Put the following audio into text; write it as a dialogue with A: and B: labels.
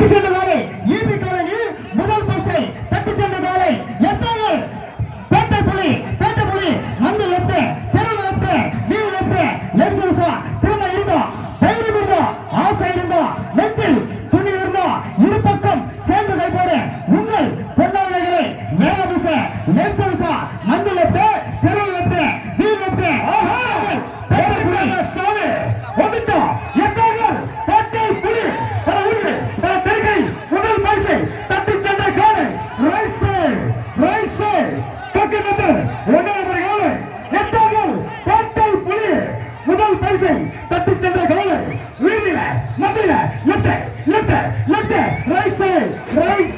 A: தட்டி சென்ற காலை ஈபி முதல் பரிசை தட்டி சென்ற காலை எட்டாவது பேட்டை புலி பேட்டை புலி மந்து லெப்ட் தெரு லெப்ட் நீ லெப்ட் லெப்ட் திரும்ப இருந்தோம் தைரியம் இருந்தோம் ஆசை இருந்தோம் நெஞ்சில் துணி இருந்தோம் இரு பக்கம் சேர்ந்து கைப்போடு. உங்கள் பொன்னாளைகளை வேக பிச லெப்ட் சா மந்து லெப்ட் தெரு லெப்ட் நீ லெப்ட். பேட்டை புலி சாமி வந்துட்டோம். எட்டாவது பேட்டை புலி பல உரிமை பல தெருக்கை முதல் பரிசை தட்டி சென்ற காலை ரைட் சைடு ரைட் சைடு பக்க நம்பர் ஒன்றாம் நம்பர் காலை எட்டாவது பேட்டை புலி முதல் பரிசை தட்டி சென்ற காலை வீதியில மத்தியில left left left right side right